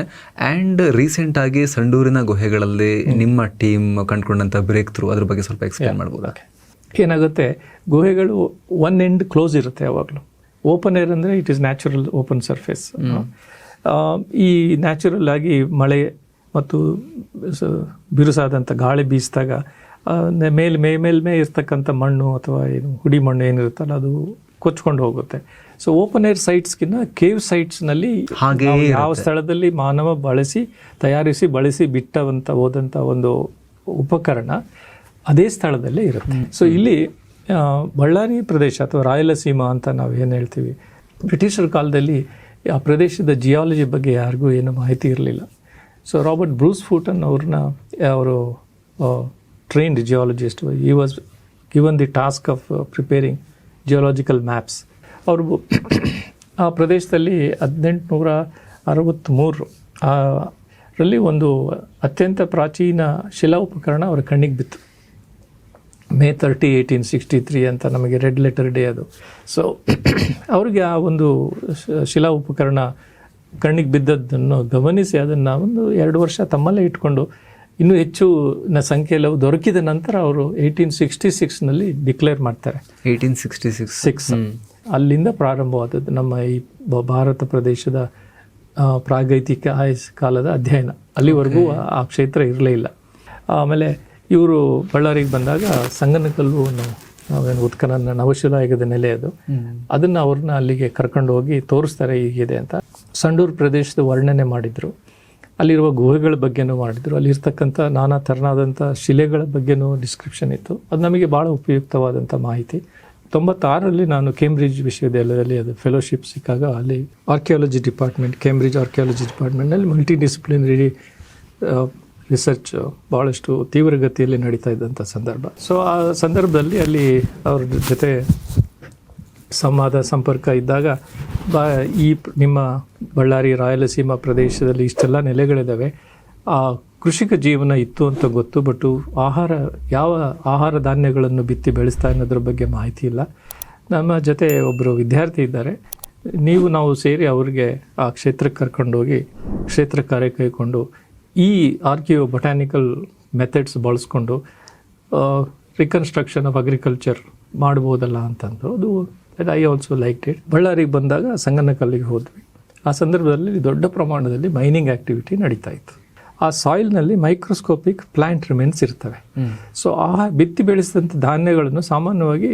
ಅಂಡ್ ರೀಸೆಂಟ್ ಆಗಿ ಸಂಡೂರಿನ ಗುಹೆಗಳಲ್ಲಿ ನಿಮ್ಮ ಟೀಮ್ ಕಂಡ್ಕೊಂಡಂತ ಬ್ರೇಕ್ ಥ್ರೂ ಅದ್ರ ಬಗ್ಗೆ ಸ್ವಲ್ಪ ಎಕ್ಸ್ಪ್ಲೇನ್ ಮಾಡ್ಬೋದಾ? ಏನಾಗುತ್ತೆ ಗುಹೆಗಳು ಒನ್ ಎಂಡ್ ಕ್ಲೋಸ್ ಇರುತ್ತೆ ಯಾವಾಗಲೂ. ಓಪನ್ ಏರ್ ಅಂದ್ರೆ it is natural open surface ಈ ನ್ಯಾಚುರಲ್ ಆಗಿ ಮಳೆ ಮತ್ತು ಸ- ಬಿರುಸಾದಂಥ ಗಾಳಿ ಬೀಸಿದಾಗ ಮೇಲ್ ಮೇ ಮೇಲ್ಮೇ ಇರ್ತಕ್ಕಂಥ ಮಣ್ಣು ಅಥವಾ ಏನು ಹುಡಿ ಮಣ್ಣು ಏನಿರುತ್ತಲ್ಲ ಅದು ಕೊಚ್ಕೊಂಡು ಹೋಗುತ್ತೆ. ಸೊ ಓಪನ್ ಏರ್ ಸೈಟ್ಸ್ಗಿನ್ನ ಕೇವ್ ಸೈಟ್ಸ್ನಲ್ಲಿ ಹಾಗೆ ಯಾವ ಸ್ಥಳದಲ್ಲಿ ಮಾನವ ಬಳಸಿ ತಯಾರಿಸಿ ಬಳಸಿ ಬಿಟ್ಟವಂಥ ಹೋದಂಥ ಒಂದು ಉಪಕರಣ ಅದೇ ಸ್ಥಳದಲ್ಲೇ ಇರುತ್ತೆ. ಸೊ ಇಲ್ಲಿ ಬಳ್ಳಾರಿ ಪ್ರದೇಶ ಅಥವಾ ರಾಯಲಸೀಮಾ ಅಂತ ನಾವು ಏನು ಹೇಳ್ತೀವಿ ಬ್ರಿಟಿಷರ ಕಾಲದಲ್ಲಿ ಆ ಪ್ರದೇಶದ ಜಿಯಾಲಜಿ ಬಗ್ಗೆ ಯಾರಿಗೂ ಏನು ಮಾಹಿತಿ ಇರಲಿಲ್ಲ. ಸೊ ರಾಬರ್ಟ್ ಬ್ರೂಸ್ ಫೂಟನ್ ಅವ್ರನ್ನ ಅವರು ಟ್ರೈನ್ಡ್ ಜಿಯಾಲಜಿಸ್ಟ್ ಈ was given the task of preparing geological maps ಅವರು ಆ ಪ್ರದೇಶದಲ್ಲಿ ಹದಿನೆಂಟುನೂರ ಅರವತ್ತ್ಮೂರು ರಲ್ಲಿ ಒಂದು ಅತ್ಯಂತ ಪ್ರಾಚೀನ ಶಿಲಾ ಉಪಕರಣ ಅವರ ಕಣ್ಣಿಗೆ ಬಿತ್ತು. May thirty eighteen sixty three ಅಂತ ನಮಗೆ ರೆಡ್ ಲೆಟರ್ ಡೇ ಅದು. ಸೊ ಅವ್ರಿಗೆ ಆ ಒಂದು ಶಿಲಾ ಉಪಕರಣ ಕಣ್ಣಿಗೆ ಬಿದ್ದದ್ದನ್ನು ಗಮನಿಸಿ ಅದನ್ನು ಒಂದು ಎರಡು ವರ್ಷ ತಮ್ಮಲ್ಲೇ ಇಟ್ಕೊಂಡು ಇನ್ನೂ ಹೆಚ್ಚು ನ ಸಂಖ್ಯೆಯಲ್ಲಿ ಅವು ದೊರಕಿದ ನಂತರ ಅವರು ಏಯ್ಟೀನ್ ಸಿಕ್ಸ್ಟಿ ಸಿಕ್ಸ್ನಲ್ಲಿ ಡಿಕ್ಲೇರ್ ಮಾಡ್ತಾರೆ. ಏಯ್ಟೀನ್ ಸಿಕ್ಸ್ಟಿ ಸಿಕ್ಸ್ ಸಿಕ್ಸ್ ಅಲ್ಲಿಂದ ಪ್ರಾರಂಭವಾದದ್ದು ನಮ್ಮ ಈ ಭಾರತ ಪ್ರದೇಶದ ಪ್ರಾಗೈತಿಕ ಆಯಸ್ ಕಾಲದ ಅಧ್ಯಯನ. ಅಲ್ಲಿವರೆಗೂ ಆ- ಆ ಕ್ಷೇತ್ರ ಇರಲೇ ಇಲ್ಲ. ಆಮೇಲೆ ಇವರು ಬಳ್ಳಾರಿಗೆ ಬಂದಾಗ ಸಂಗನಕಲ್ಲು ಅನ್ನೋ ನಾವೇನು ಉತ್ಖನನ ನವಶಿಲಾಯುಗದ ನೆಲೆ ಅದು. ಅದನ್ನು ಅವ್ರನ್ನ ಅಲ್ಲಿಗೆ ಕರ್ಕೊಂಡು ಹೋಗಿ ತೋರಿಸ್ತಾರೆ ಹೀಗಿದೆ ಅಂತ. ಸಂಡೂರು ಪ್ರದೇಶದ ವರ್ಣನೆ ಮಾಡಿದ್ರು. ಅಲ್ಲಿರುವ ಗುಹೆಗಳ ಬಗ್ಗೆನೂ ಮಾಡಿದ್ರು. ಅಲ್ಲಿರ್ತಕ್ಕಂಥ ನಾನಾ ತರನಾದಂಥ ಶಿಲೆಗಳ ಬಗ್ಗೆನೂ ಡಿಸ್ಕ್ರಿಪ್ಷನ್ ಇತ್ತು. ಅದು ನಮಗೆ ಭಾಳ ಉಪಯುಕ್ತವಾದಂಥ ಮಾಹಿತಿ. ತೊಂಬತ್ತಾರರಲ್ಲಿ ನಾನು ಕೇಂಬ್ರಿಡ್ಜ್ ವಿಶ್ವವಿದ್ಯಾಲಯದಲ್ಲಿ ಅದು ಫೆಲೋಶಿಪ್ ಸಿಕ್ಕಾಗ ಅಲ್ಲಿ ಆರ್ಕಿಯಾಲಜಿ ಡಿಪಾರ್ಟ್ಮೆಂಟ್ ಕೇಂಬ್ರಿಡ್ಜ್ ಆರ್ಕಿಯಾಲಜಿ ಡಿಪಾರ್ಟ್ಮೆಂಟ್ನಲ್ಲಿ ಮಲ್ಟಿ ಡಿಸಿಪ್ಲಿನರಿ ರಿಸರ್ಚ್ ಭಾಳಷ್ಟು ತೀವ್ರಗತಿಯಲ್ಲಿ ನಡೀತಾ ಇದ್ದಂಥ ಸಂದರ್ಭ. ಸೊ ಆ ಸಂದರ್ಭದಲ್ಲಿ ಅಲ್ಲಿ ಅವ್ರ ಜೊತೆ ಸಂವಾದ, ಸಂಪರ್ಕ ಇದ್ದಾಗ, ಬಾ, ಈ ನಿಮ್ಮ ಬಳ್ಳಾರಿ, ರಾಯಲಸೀಮಾ ಪ್ರದೇಶದಲ್ಲಿ ಇಷ್ಟೆಲ್ಲ ನೆಲೆಗಳಿದ್ದಾವೆ ಆ ಕೃಷಿಕ ಜೀವನ ಇತ್ತು ಅಂತ ಗೊತ್ತು, ಬಟ್ ಆಹಾರ, ಯಾವ ಆಹಾರ ಧಾನ್ಯಗಳನ್ನು ಬಿತ್ತಿ ಬೆಳೆಸ್ತಾ ಅನ್ನೋದ್ರ ಬಗ್ಗೆ ಮಾಹಿತಿ ಇಲ್ಲ. ನಮ್ಮ ಜೊತೆ ಒಬ್ಬರು ವಿದ್ಯಾರ್ಥಿ ಇದ್ದಾರೆ. ನೀವು ನಾವು ಸೇರಿ ಅವ್ರಿಗೆ ಆ ಕ್ಷೇತ್ರಕ್ಕೆ ಕರ್ಕೊಂಡೋಗಿ, ಕ್ಷೇತ್ರ ಕಾರ್ಯ ಕೈಕೊಂಡು ಈ ಆರ್ಕಿಯೋ ಬೊಟ್ಯಾನಿಕಲ್ ಮೆಥಡ್ಸ್ ಬಳಸ್ಕೊಂಡು ರಿಕನ್ಸ್ಟ್ರಕ್ಷನ್ ಆಫ್ ಅಗ್ರಿಕಲ್ಚರ್ ಮಾಡ್ಬೋದಲ್ಲ ಅಂತಂದು ಅದು ಐ ಆಲ್ಸೋ ಲೈಕ್ ಇಟ್ ಬಳ್ಳಾರಿಗೆ ಬಂದಾಗ ಸಂಗನಕಲ್ಲಿಗೆ ಹೋದ್ವಿ. ಆ ಸಂದರ್ಭದಲ್ಲಿ ದೊಡ್ಡ ಪ್ರಮಾಣದಲ್ಲಿ ಮೈನಿಂಗ್ ಆಕ್ಟಿವಿಟಿ ನಡೀತಾ ಇತ್ತು. ಆ ಸಾಯಿಲ್ನಲ್ಲಿ ಮೈಕ್ರೋಸ್ಕೋಪಿಕ್ ಪ್ಲ್ಯಾಂಟ್ ರಿಮೆನ್ಸ್ ಇರ್ತವೆ. ಸೊ ಆ ಬಿತ್ತಿ ಬೆಳೆಸಿದಂಥ ಧಾನ್ಯಗಳನ್ನು ಸಾಮಾನ್ಯವಾಗಿ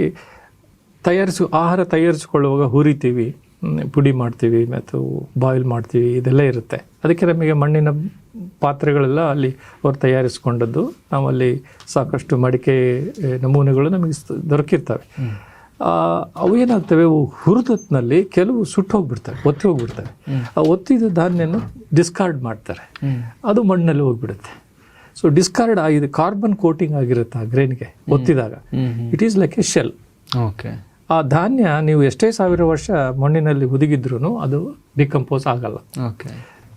ತಯಾರಿಸು ಆಹಾರ ತಯಾರಿಸಿಕೊಳ್ಳುವಾಗ ಹುರಿತೀವಿ. ಪುಡಿ ಮಾಡ್ತೀವಿ ಮತ್ತು ಬಾಯ್ಲ್ ಮಾಡ್ತೀವಿ ಇದೆಲ್ಲ ಇರುತ್ತೆ. ಅದಕ್ಕೆ ನಮಗೆ ಮಣ್ಣಿನ ಪಾತ್ರೆಗಳೆಲ್ಲ ಅಲ್ಲಿ ಅವ್ರು ತಯಾರಿಸ್ಕೊಂಡದ್ದು. ನಾವಲ್ಲಿ ಸಾಕಷ್ಟು ಮಡಿಕೆ ನಮೂನೆಗಳು ನಮಗೆ ದೊರಕಿರ್ತವೆ. ಅವು ಏನಾಗ್ತವೆ ಅವು ಹುರಿದೊತ್ತಿನಲ್ಲಿ ಕೆಲವು ಸುಟ್ಟು ಹೋಗ್ಬಿಡ್ತವೆ ಒತ್ತಿ ಹೋಗ್ಬಿಡ್ತವೆ. ಆ ಒತ್ತಿದ ಧಾನ್ಯನ ಡಿಸ್ಕಾರ್ಡ್ ಮಾಡ್ತಾರೆ. ಅದು ಮಣ್ಣಲ್ಲಿ ಹೋಗ್ಬಿಡುತ್ತೆ. ಸೊ ಡಿಸ್ಕಾರ್ಡ್ ಆಗಿದೆ ಕಾರ್ಬನ್ ಕೋಟಿಂಗ್ ಆಗಿರುತ್ತೆ ಆ ಗ್ರೇನ್ಗೆ ಒತ್ತಿದಾಗ. It is like a shell okay ಆ ಧಾನ್ಯ ನೀವು ಎಷ್ಟೇ ಸಾವಿರ ವರ್ಷ ಮಣ್ಣಿನಲ್ಲಿ ಹುದುಗಿದ್ರೂ ಅದು ಡಿಕಂಪೋಸ್ ಆಗಲ್ಲ. ಓಕೆ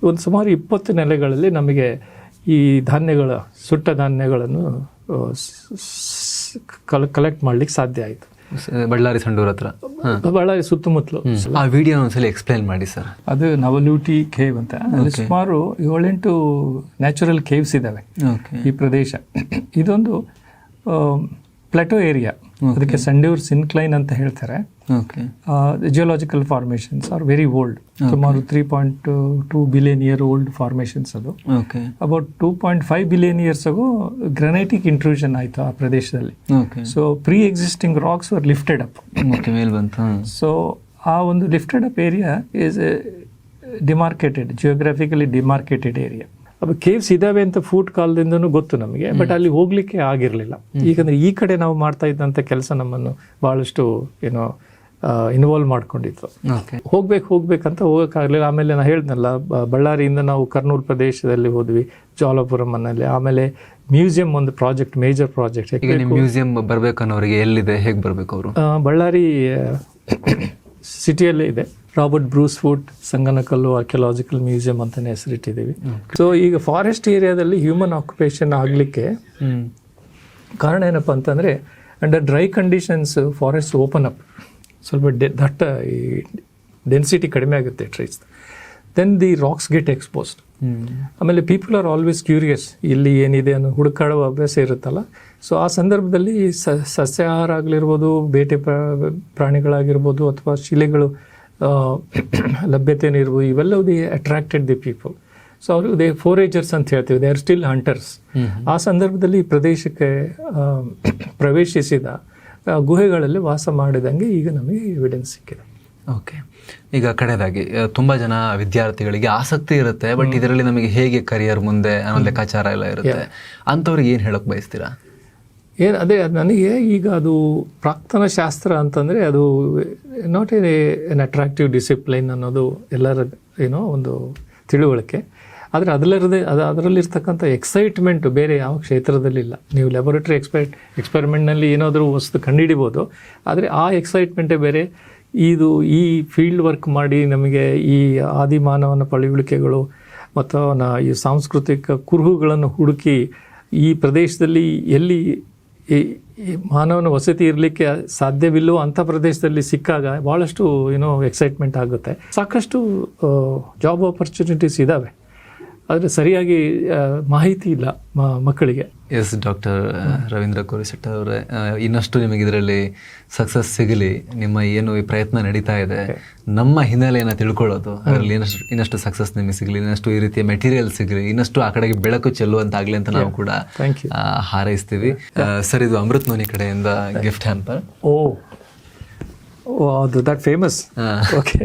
ಒಂದು ಸುಮಾರು ಇಪ್ಪತ್ತು ನೆಲೆಗಳಲ್ಲಿ ನಮಗೆ ಈ ಧಾನ್ಯಗಳ ಸುಟ್ಟ ಧಾನ್ಯಗಳನ್ನು ಕಲೆಕ್ಟ್ ಮಾಡ್ಲಿಕ್ಕೆ ಸಾಧ್ಯ ಆಯಿತು. ಬಳ್ಳಾರಿ ಸಂಡೂರ್ ಹತ್ರ. ಬಳ್ಳಾರಿ ಸುತ್ತಮುತ್ತಲು. ಆ ವಿಡಿಯೋ ಒಂದ್ಸಲ ಎಕ್ಸ್ಪ್ಲೈನ್ ಮಾಡಿ ಸರ್ ಅದು ನವಲೂಟಿ ಕೇವ್ ಅಂತ. ಅಲ್ಲಿ ಸುಮಾರು ಏಳೆಂಟು ನ್ಯಾಚುರಲ್ ಕೇವ್ಸ್ ಇದ್ದಾವೆ. ಓಕೆ ಈ ಪ್ರದೇಶ. ಇದೊಂದು ಪ್ಲಾಟೋ ಏರಿಯಾ ಅದಕ್ಕೆ ಸಂಡೂರ್ ಸಿನ್ಕ್ಲೈನ್ ಅಂತ ಹೇಳ್ತಾರೆ. Okay geological formations are very old ಸುಮಾರು three point two billion year old formations ಅದು. Okay about two point five billion ಇಯರ್ಸ್ಗೂ granitic intrusion ಆಯಿತು ಆ ಪ್ರದೇಶದಲ್ಲಿ. Okay so pre existing rocks were lifted up so ಆ ಒಂದು lifted up area is demarcated geographically demarcated area ಅದು caves ಇದಾವೆ ಅಂತ foot ಕಾಲದಿಂದನೂ ಗೊತ್ತು ನಮಗೆ ಬಟ್ ಅಲ್ಲಿ ಹೋಗ್ಲಿಕ್ಕೆ ಆಗಿರಲಿಲ್ಲ. ಈಗಂದ್ರೆ ಈ ಕಡೆ ನಾವು ಮಾಡ್ತಾ ಇದ್ದಂತ ಕೆಲಸ ನಮ್ಮನ್ನು ಬಹಳಷ್ಟು ಏನೋ ಇನ್ವಾಲ್ವ್ ಮಾಡ್ಕೊಂಡಿತ್ತು. ಹೋಗ್ಬೇಕು ಹೋಗ್ಬೇಕಂತ ಹೋಗೋಕ್ಕಾಗಲಿಲ್ಲ. ಆಮೇಲೆ ನಾನು ಹೇಳ್ದಲ್ಲ ಬಳ್ಳಾರಿಯಿಂದ ನಾವು ಕರ್ನೂಲ್ ಪ್ರದೇಶದಲ್ಲಿ ಹೋದ್ವಿ ಜೋಲಾಪುರಂ ಅನ್ನಲ್ಲಿ ಆಮೇಲೆ ಮ್ಯೂಸಿಯಂ ಒಂದು ಪ್ರಾಜೆಕ್ಟ್ ಮೇಜರ್ ಪ್ರಾಜೆಕ್ಟ್ ಮ್ಯೂಸಿಯಂ ಬರ್ಬೇಕನ್ನೋರಿಗೆ ಎಲ್ಲಿದೆ? ಹೇಗೆ ಬರ್ಬೇಕು ಅವರು? ಬಳ್ಳಾರಿ ಸಿಟಿಯಲ್ಲೇ [COUGHS] ಇದೆ. Robert Bruce Foote Sanganakallu archaeological museum ಅಂತಲೇ ಹೆಸರಿಟ್ಟಿದ್ದೀವಿ. ಸೊ ಈಗ ಫಾರೆಸ್ಟ್ ಏರಿಯಾದಲ್ಲಿ ಹ್ಯೂಮನ್ ಆಕ್ಯುಪೇಷನ್ ಆಗಲಿಕ್ಕೆ ಕಾರಣ ಏನಪ್ಪ ಅಂತಂದರೆ under dry conditions forest open up ಸ್ವಲ್ಪ ಡೆ ದಟ್ಟ ಈ ಡೆನ್ಸಿಟಿ ಕಡಿಮೆ ಆಗುತ್ತೆ trees then the rocks get exposed ಆಮೇಲೆ ಪೀಪಲ್ ಆರ್ ಆಲ್ವೇಸ್ ಕ್ಯೂರಿಯಸ್ ಇಲ್ಲಿ ಏನಿದೆ ಅನ್ನೋ ಹುಡುಕಾಡುವ ಅಭ್ಯಾಸ ಇರುತ್ತಲ್ಲ. ಸೊ ಆ ಸಂದರ್ಭದಲ್ಲಿ ಸ ಸಸ್ಯಾಹಾರ ಆಗಲಿರ್ಬೋದು ಬೇಟೆ ಪ್ರಾ- ಪ್ರಾಣಿಗಳಾಗಿರ್ಬೋದು ಅಥವಾ ಶಿಲೆಗಳು ಆ, [CLEARS THROAT] ಲಭ್ಯತೆನೂ ಇರ್ಬೋದು ಇವೆಲ್ಲವೂ the attracted the people so ಅವರು ದೇ ಫೋರೇಜರ್ಸ್ ಅಂತ ಹೇಳ್ತೀವಿ. ದೇ ಆರ್ ಸ್ಟಿಲ್ ಹಂಟರ್ಸ್ ಆ ಸಂದರ್ಭದಲ್ಲಿ ಪ್ರದೇಶಕ್ಕೆ [CLEARS THROAT] ಪ್ರವೇಶಿಸಿದ ಗುಹೆಗಳಲ್ಲಿ ವಾಸ ಮಾಡಿದಂಗೆ ಈಗ ನಮಗೆ ಎವಿಡೆನ್ಸ್ ಸಿಕ್ಕಿದೆ. ಓಕೆ ಈಗ ಕಡೆದಾಗಿ ತುಂಬ ತುಂಬಾ ಜನ ವಿದ್ಯಾರ್ಥಿಗಳಿಗೆ ಆಸಕ್ತಿ ಇರುತ್ತೆ ಬಟ್ ಇದರಲ್ಲಿ ನಮಗೆ ಹೇಗೆ ಕರಿಯರ್ ಮುಂದೆ ಅನ್ನೋ ಲೆಕ್ಕಾಚಾರ ಎಲ್ಲ ಇರುತ್ತೆ. ಅಂಥವ್ರಿಗೆ ಏನು ಹೇಳಕ್ ಬಯಸ್ತೀರಾ? ಏನು, ಅದೇ, ಅದು ನನಗೆ ಈಗ ಅದು ಪ್ರಾಕ್ತನ ಶಾಸ್ತ್ರ ಅಂತಂದರೆ ಅದು not an an attractive discipline ಅನ್ನೋದು ಎಲ್ಲರ, ಏನೋ ಒಂದು ತಿಳುವಳಿಕೆ. ಆದರೆ ಅದರಲ್ಲಿರದೆ, ಅದು ಅದರಲ್ಲಿರ್ತಕ್ಕಂಥ ಎಕ್ಸೈಟ್ಮೆಂಟ್ ಬೇರೆ ಯಾವ ಕ್ಷೇತ್ರದಲ್ಲಿಲ್ಲ. ನೀವು ಲ್ಯಾಬೊರೇಟ್ರಿ ಎಕ್ಸ್ಪೆಕ್ಟ್ ಎಕ್ಸ್ಪೆರಿಮೆಂಟ್ನಲ್ಲಿ ಏನಾದರೂ ವಸ್ತು ಕಂಡುಹಿಡಿಬೋದು ಆದರೆ ಆ ಎಕ್ಸೈಟ್ಮೆಂಟೇ ಬೇರೆ. ಇದು ಈ ಫೀಲ್ಡ್ ವರ್ಕ್ ಮಾಡಿ ನಮಗೆ ಈ ಆದಿಮಾನವನ ಪಳಿವಳಿಕೆಗಳು ಮತ್ತು ಅವನ ಈ ಸಾಂಸ್ಕೃತಿಕ ಕುರುಹುಗಳನ್ನು ಹುಡುಕಿ ಈ ಪ್ರದೇಶದಲ್ಲಿ ಎಲ್ಲಿ ಈ ಈ ಮಾನವನ ವಸತಿ ಇರಲಿಕ್ಕೆ ಸಾಧ್ಯವಿಲ್ಲವೋ ಅಂಥ ಪ್ರದೇಶದಲ್ಲಿ ಸಿಕ್ಕಾಗ ಭಾಳಷ್ಟು ಏನೋ ಎಕ್ಸೈಟ್ಮೆಂಟ್ ಆಗುತ್ತೆ. ಸಾಕಷ್ಟು ಜಾಬ್ ಆಪರ್ಚುನಿಟೀಸ್ ಇದ್ದಾವೆ ಆದರೆ ಸರಿಯಾಗಿ ಮಾಹಿತಿ ಇಲ್ಲ ಮಕ್ಕಳಿಗೆ. ಎಸ್ ಡಾಕ್ಟರ್ ರವೀಂದ್ರ ಕುರಿ ಅವರೇ ಇನ್ನಷ್ಟು ನಿಮಗೆ ಇದರಲ್ಲಿ ಸಕ್ಸಸ್ ಸಿಗಲಿ ನಿಮ್ಮ ಏನು ಈ ಪ್ರಯತ್ನ ನಡೀತಾ ಇದೆ ನಮ್ಮ ಹಿನ್ನೆಲೆಯನ್ನು ತಿಳ್ಕೊಳ್ಳೋದು ಅದರಲ್ಲಿ ಇನ್ನಷ್ಟು ಇನ್ನಷ್ಟು ಸಕ್ಸಸ್ ನಿಮಗೆ ಸಿಗಲಿ ಇನ್ನಷ್ಟು ಈ ರೀತಿಯ ಮೆಟೀರಿಯಲ್ ಸಿಗಲಿ ಇನ್ನಷ್ಟು ಆ ಕಡೆಗೆ ಬೆಳಕು ಚೆಲ್ಲುವಂತಾಗಲಿ ಅಂತ ನಾವು ಕೂಡ ಹಾರೈಸ್ತೀವಿ. ಸರ್ ಇದು ಅಮೃತ್ ನೋನಿ ಕಡೆಯಿಂದ ಗಿಫ್ಟ್ ಹ್ಯಾಂಪರ್ ಓ. ಅದು ದಟ್ ಫೇಮಸ್ ಓಕೆ